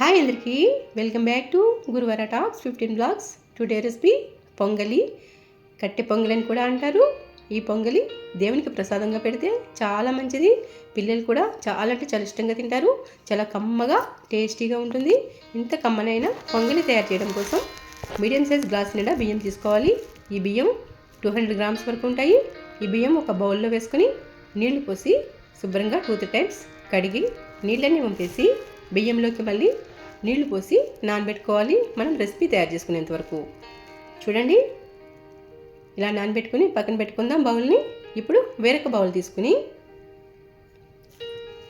Hi అందరికీ. Welcome back to Guruvara talks fifteen blogs today recipe pongali. Katte pongali అని కూడా అంటారు. ఈ పొంగలి దేవునికి ప్రసాదంగా పెడితే చాలా మంచిది. పిల్లలు కూడా చాలా అంటే చాలా ఇష్టంగా తింటారు. చాలా కమ్మగా టేస్టీగా ఉంటుంది. ఇంత కమ్మనైన పొంగలి తయారు చేయడం కోసం మీడియం సైజ్ గ్లాస్ నిండా బియ్యం తీసుకోవాలి. ఈ బియ్యం టూ హండ్రెడ్ గ్రామ్స్ వరకు ఉంటాయి. ఈ బియ్యం ఒక బౌల్లో వేసుకొని నీళ్ళు పోసి శుభ్రంగా టూ త్రీ టైమ్స్ కడిగి నీళ్ళని పంపేసి బియ్యంలోకి మళ్ళీ నీళ్ళు పోసి నానబెట్టుకోవాలి. మనం రెసిపీ తయారు చేసుకునేంత వరకు. చూడండి. ఇలా నానబెట్టుకుని పక్కన పెట్టుకుందాం బౌల్ని. ఇప్పుడు వేరొక బౌల్ తీసుకుని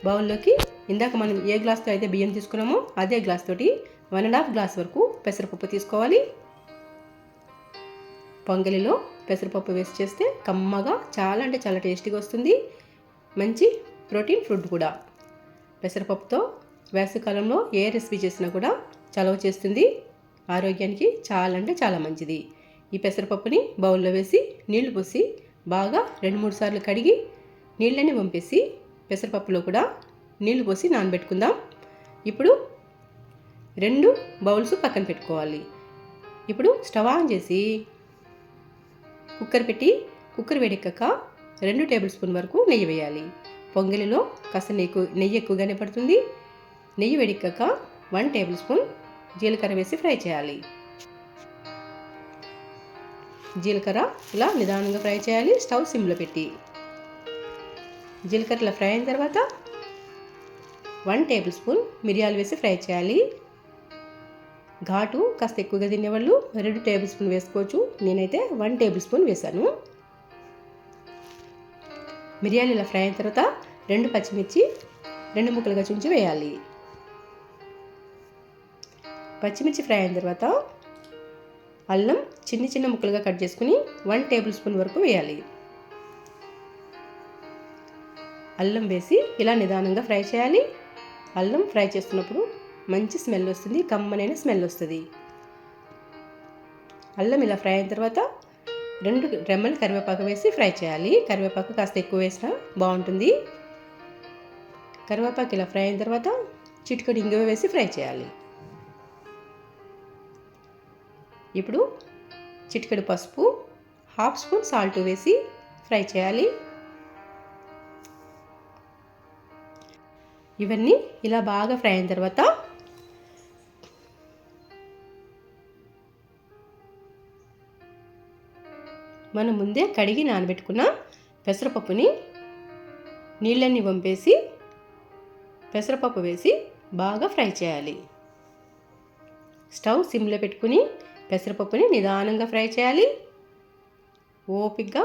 బౌల్లోకి ఇందాక మనం ఏ గ్లాస్తో అయితే బియ్యం తీసుకున్నామో అదే గ్లాస్ తోటి వన్ అండ్ హాఫ్ గ్లాస్ వరకు పెసరపప్పు తీసుకోవాలి. పొంగలిలో పెసరపప్పు వేసి చేస్తే కమ్మగా చాలా అంటే చాలా టేస్టీగా వస్తుంది. మంచి ప్రోటీన్ ఫుడ్ కూడా. పెసరపప్పుతో వేసవికాలంలో ఏ రెసిపీ చేసినా కూడా చలవ చేస్తుంది. ఆరోగ్యానికి చాలా అంటే చాలా మంచిది. ఈ పెసరపప్పుని బౌల్లో వేసి నీళ్ళు పోసి బాగా రెండు మూడు సార్లు కడిగి నీళ్ళని పంపేసి పెసరపప్పులో కూడా నీళ్ళు పోసి నానబెట్టుకుందాం. ఇప్పుడు రెండు బౌల్స్ పక్కన పెట్టుకోవాలి. ఇప్పుడు స్టవ్ ఆన్ చేసి కుక్కర్ పెట్టి కుక్కర్ వేడెక్కాక రెండు టేబుల్ స్పూన్ వరకు నెయ్యి వేయాలి. పొంగలిలో కాస్త నెయ్యి నెయ్యి ఎక్కువగానే పడుతుంది. నెయ్యి వేడెక్కాక వన్ టేబుల్ స్పూన్ జీలకర్ర వేసి ఫ్రై చేయాలి. జీలకర్ర ఇలా నిదానంగా ఫ్రై చేయాలి స్టవ్ సిమ్లో పెట్టి. జీలకర్ర ఇలా ఫ్రై అయిన తర్వాత వన్ టేబుల్ స్పూన్ మిరియాలు వేసి ఫ్రై చేయాలి. ఘాటు కాస్త ఎక్కువగా తినేవాళ్ళు రెండు టేబుల్ స్పూన్ వేసుకోవచ్చు. నేనైతే వన్ టేబుల్ స్పూన్ వేశాను. మిరియాలు ఇలా ఫ్రై అయిన తర్వాత రెండు పచ్చిమిర్చి రెండు ముక్కలుగా చుంచి వేయాలి. పచ్చిమిర్చి ఫ్రై అయిన తర్వాత అల్లం చిన్న చిన్న ముక్కలుగా కట్ చేసుకుని వన్ టేబుల్ స్పూన్ వరకు వేయాలి. అల్లం వేసి ఇలా నిదానంగా ఫ్రై చేయాలి. అల్లం ఫ్రై చేస్తున్నప్పుడు మంచి స్మెల్ వస్తుంది కమ్మనైన స్మెల్ వస్తుంది. అల్లం ఇలా ఫ్రై అయిన తర్వాత రెండు రెమ్మలు కరివేపాకు వేసి ఫ్రై చేయాలి. కరివేపాకు కాస్త ఎక్కువ వేసినా బాగుంటుంది. కరివేపాకు ఇలా ఫ్రై అయిన తర్వాత చిటికడి ఇంగువ వేసి ఫ్రై చేయాలి. ఇప్పుడు చిటికెడు పసుపు హాఫ్ స్పూన్ సాల్ట్ వేసి ఫ్రై చేయాలి. ఇవన్నీ ఇలా బాగా ఫ్రై అయిన తర్వాత మనం ముందే కడిగి నానబెట్టుకున్న పెసరపప్పుని నీళ్ళన్నీ వంపేసి పెసరపప్పు వేసి బాగా ఫ్రై చేయాలి. స్టవ్ సిమ్లో పెట్టుకుని పెసరపప్పుని నిదానంగా ఫ్రై చేయాలి. ఓపిక్గా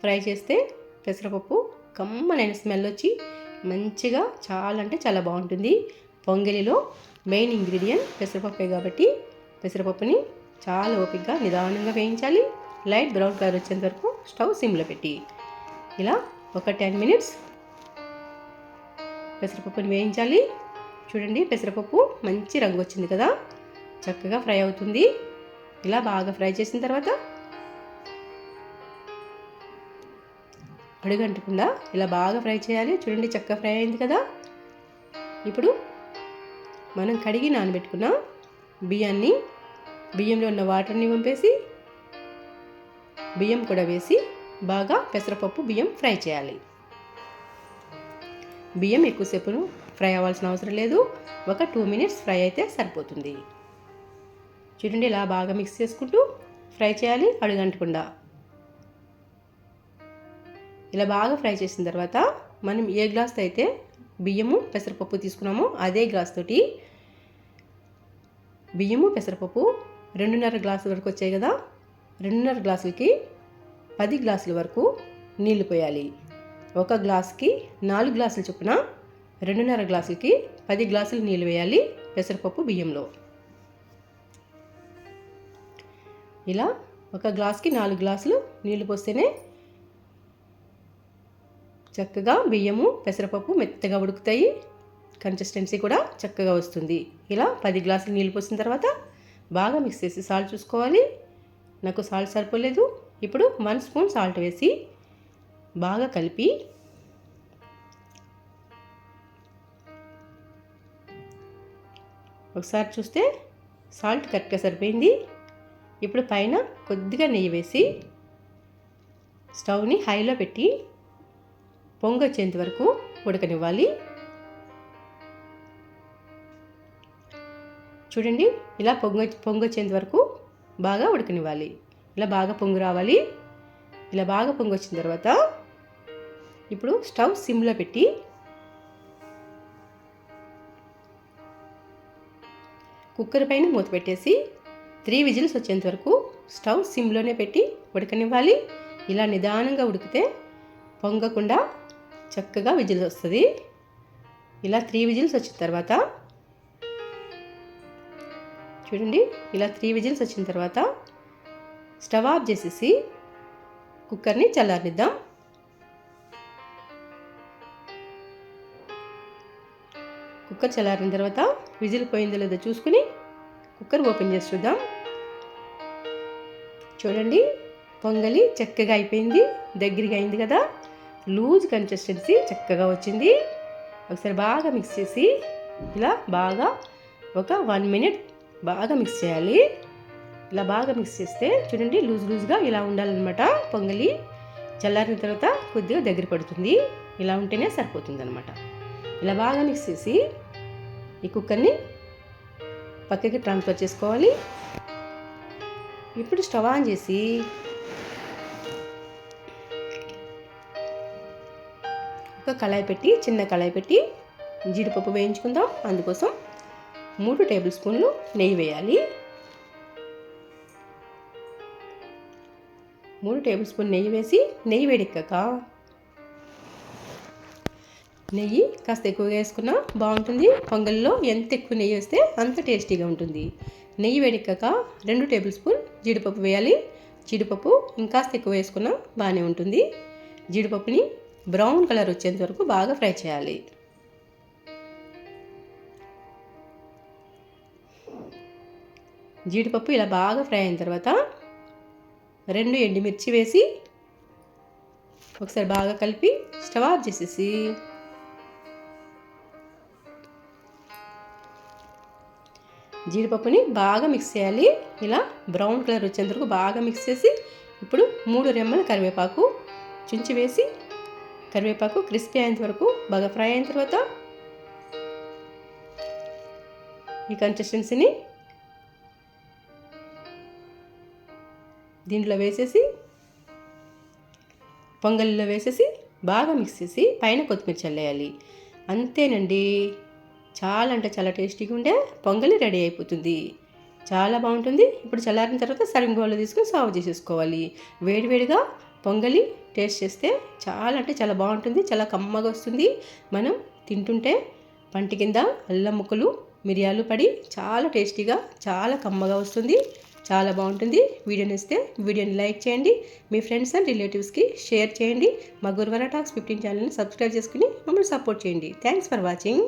ఫ్రై చేస్తే పెసరపప్పు కమ్మనైన స్మెల్ వచ్చి మంచిగా చాలా అంటే చాలా బాగుంటుంది. పొంగలిలో మెయిన్ ఇంగ్రీడియంట్ పెసరపప్పే కాబట్టి పెసరపప్పుని చాలా ఓపిక్గా నిదానంగా వేయించాలి. లైట్ బ్రౌన్ కలర్ వచ్చేంత వరకు స్టవ్ సిమ్లో పెట్టి ఇలా ఒక టెన్ మినిట్స్ పెసరపప్పుని వేయించాలి. చూడండి పెసరపప్పు మంచి రంగు వచ్చింది కదా. చక్కగా ఫ్రై అవుతుంది. ఇలా బాగా ఫ్రై చేసిన తర్వాత అడుగంటకుండా ఇలా బాగా ఫ్రై చేయాలి. చూడండి చక్కగా ఫ్రై అయింది కదా. ఇప్పుడు మనం కడిగి నానబెట్టుకున్న బియ్యాన్ని బియ్యంలో ఉన్న వాటర్ని పంపేసి బియ్యం కూడా వేసి బాగా పెసరపప్పు బియ్యం ఫ్రై చేయాలి. బియ్యం ఎక్కువసేపు ఫ్రై అవ్వాల్సిన అవసరం లేదు. ఒక టూ మినిట్స్ ఫ్రై అయితే సరిపోతుంది. చూడండి ఇలా బాగా మిక్స్ చేసుకుంటూ ఫ్రై చేయాలి అడుగంటకుండా. ఇలా బాగా ఫ్రై చేసిన తర్వాత మనం ఏ గ్లాస్తో అయితే బియ్యము పెసరపప్పు తీసుకున్నామో అదే గ్లాస్ తోటి బియ్యము పెసరపప్పు రెండున్నర గ్లాసుల వరకు వచ్చాయి కదా రెండున్నర గ్లాసులకి పది గ్లాసుల వరకు నీళ్ళు పోయాలి. ఒక గ్లాస్కి నాలుగు గ్లాసులు చొప్పున రెండున్నర గ్లాసులకి పది గ్లాసులు నీళ్ళు వేయాలి పెసరపప్పు బియ్యంలో. ఇలా ఒక గ్లాస్కి నాలుగు గ్లాసులు నీళ్ళు పోస్తేనే చక్కగా బియ్యము పెసరపప్పు మెత్తగా ఉడుకుతాయి. కన్సిస్టెన్సీ కూడా చక్కగా వస్తుంది. ఇలా పది గ్లాసులు నీళ్ళు పోసిన తర్వాత బాగా మిక్స్ చేసి సాల్ట్ చూసుకోవాలి. నాకు సాల్ట్ సరిపోలేదు. ఇప్పుడు వన్ స్పూన్ సాల్ట్ వేసి బాగా కలిపి ఒకసారి చూస్తే సాల్ట్ కరెక్ట్గా సరిపోయింది. ఇప్పుడు పైన కొద్దిగా నెయ్యి వేసి స్టవ్ని హైలో పెట్టి పొంగొచ్చేంత వరకు ఉడకనివ్వాలి. చూడండి ఇలా పొంగ పొంగొచ్చేంత వరకు బాగా ఉడకనివ్వాలి. ఇలా బాగా పొంగు రావాలి. ఇలా బాగా పొంగు వచ్చిన తర్వాత ఇప్పుడు స్టవ్ సిమ్లో పెట్టి కుక్కర్ పైన మూత పెట్టేసి త్రీ విజిల్స్ వచ్చేంత వరకు స్టవ్ సిమ్లోనే పెట్టి ఉడకనివ్వాలి. ఇలా నిదానంగా ఉడికితే పొంగకుండా చక్కగా విజిల్స్ వస్తుంది. ఇలా త్రీ విజిల్స్ వచ్చిన తర్వాత చూడండి ఇలా త్రీ విజిల్స్ వచ్చిన తర్వాత స్టవ్ ఆఫ్ చేసేసి కుక్కర్ని చల్లారనిద్దాం. కుక్కర్ చల్లారిన తర్వాత విజిల్ పోయిందో లేదో చూసుకుని కుక్కర్ ఓపెన్ చేసి చూద్దాం. చూడండి. పొంగలి చక్కగా అయిపోయింది. దగ్గరగా అయింది కదా. లూజ్ కన్సిస్టెన్సీ చక్కగా వచ్చింది. ఒకసారి బాగా మిక్స్ చేసి ఇలా బాగా ఒక వన్ మినిట్ బాగా మిక్స్ చేయాలి. ఇలా బాగా మిక్స్ చేస్తే చూడండి లూజ్ లూజ్గా ఇలా ఉండాలన్నమాట పొంగలి. చల్లారిన తర్వాత కొద్దిగా దగ్గర పడుతుంది. ఇలా ఉంటేనే సరిపోతుంది అనమాట ఇలా బాగా మిక్స్ చేసి ఈ కుక్కర్ని పక్కకి ట్రాన్స్ఫర్ చేసుకోవాలి. ఇప్పుడు స్టవ్ ఆన్ చేసి ఒక కళాయి పెట్టి చిన్న కళాయి పెట్టి జీడిపప్పు వేయించుకుందాం. అందుకోసం మూడు టేబుల్ స్పూన్లు నెయ్యి వేయాలి. మూడు టేబుల్ స్పూన్ నెయ్యి వేసి నెయ్యి వేడెక్కాక నెయ్యి కాస్త ఎక్కువగా వేసుకున్నా బాగుంటుంది. పొంగల్లో ఎంత ఎక్కువ నెయ్యి వేస్తే అంత టేస్టీగా ఉంటుంది. నెయ్యి వేడెక్కాక రెండు టేబుల్ స్పూన్ జీడిపప్పు వేయాలి. జీడిపప్పు ఇంకాస్త ఎక్కువ వేసుకున్నా బాగానే ఉంటుంది. జీడిపప్పుని బ్రౌన్ కలర్ వచ్చేంత వరకు బాగా ఫ్రై చేయాలి. జీడిపప్పు ఇలా బాగా ఫ్రై అయిన తర్వాత రెండు ఎండుమిర్చి వేసి ఒకసారి బాగా కలిపి స్టవ్ ఆఫ్ చేసేసి జీడిపప్పుని బాగా మిక్స్ చేయాలి. ఇలా బ్రౌన్ కలర్ వచ్చేంత వరకు బాగా మిక్స్ చేసి ఇప్పుడు మూడు రెమ్మల కరివేపాకు చుంచి వేసి కరివేపాకు క్రిస్పీ అయిన వరకు బాగా ఫ్రై అయిన తర్వాత ఈ కన్సిస్టెన్సీని దీంట్లో వేసేసి పొంగల్లో వేసేసి బాగా మిక్స్ చేసి పైన కొత్తిమీర చల్లేయాలి. అంతేనండి. చాలా అంటే చాలా టేస్టీగా ఉండే పొంగలి రెడీ అయిపోతుంది. చాలా బాగుంటుంది. ఇప్పుడు చల్లారిన తర్వాత సర్వింగ్ బౌల్లో తీసుకుని సర్వ్ చేసేసుకోవాలి. వేడివేడిగా పొంగలి టేస్ట్ చేస్తే చాలా అంటే చాలా బాగుంటుంది. చాలా కమ్మగా వస్తుంది. మనం తింటుంటే పంటి కింద అల్లం ముక్కలు మిరియాలు పడి చాలా టేస్టీగా చాలా కమ్మగా వస్తుంది. చాలా బాగుంటుంది. వీడియోని ఇస్తే వీడియోని లైక్ చేయండి. మీ ఫ్రెండ్స్ అండ్ రిలేటివ్స్కి షేర్ చేయండి. మా గురువర టాక్స్ ఫిఫ్టీన్ ఛానల్ని సబ్స్క్రైబ్ చేసుకుని మమ్మల్ని సపోర్ట్ చేయండి. Thanks for watching.